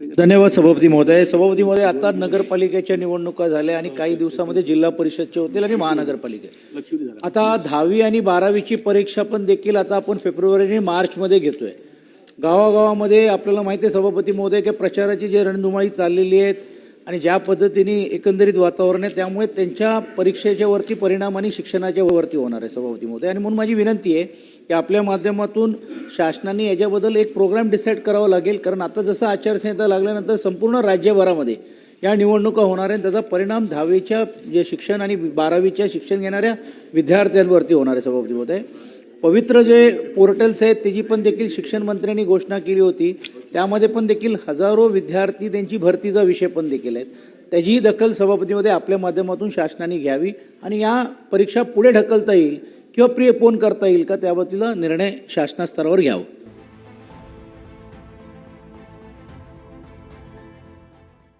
धन्यवाद सभापती महोदय. सभापती महोदय आता नगरपालिकेच्या निवडणुका झाल्या आणि काही दिवसामध्ये जिल्हा परिषदचे होतील आणि महानगरपालिका. आता दहावी आणि बारावीची परीक्षा पण देखील आता आपण फेब्रुवारी आणि मार्चमध्ये घेतोय. गावागावामध्ये आपल्याला माहिती आहे सभापती महोदय की प्रचाराची जी रणधुमाळी चाललेली आहेत आणि ज्या पद्धतीने एकंदरीत वातावरण आहे त्यामुळे त्यांच्या परीक्षेच्या वरती परिणाम आणि शिक्षणाच्या वरती होणार आहे सभापती महोदय. आणि म्हणून माझी विनंती आहे की आपल्या माध्यमातून शासनाने याच्याबद्दल एक प्रोग्राम डिसाईड करावा लागेल. कारण आता जसं आचारसंहिता लागल्यानंतर संपूर्ण राज्यभरामध्ये या निवडणुका होणार आहेत त्याचा परिणाम दहावीच्या जे शिक्षण आणि बारावीच्या शिक्षण घेणाऱ्या विद्यार्थ्यांवरती होणार आहे सभापती महोदय. पवित्र जे पोर्टल्स आहेत त्याची पण देखील शिक्षण मंत्र्यांनी घोषणा केली होती. त्यामध्ये पण देखील हजारो विद्यार्थी त्यांची भरतीचा विषय पण देखील आहेत. त्याचीही दखल सभापतीमध्ये आपल्या माध्यमातून शासनाने घ्यावी आणि या परीक्षा पुढे ढकलता येईल किंवा प्रिय फोन करता येईल का त्याबद्दल निर्णय शासनास्तरावर घ्यावा.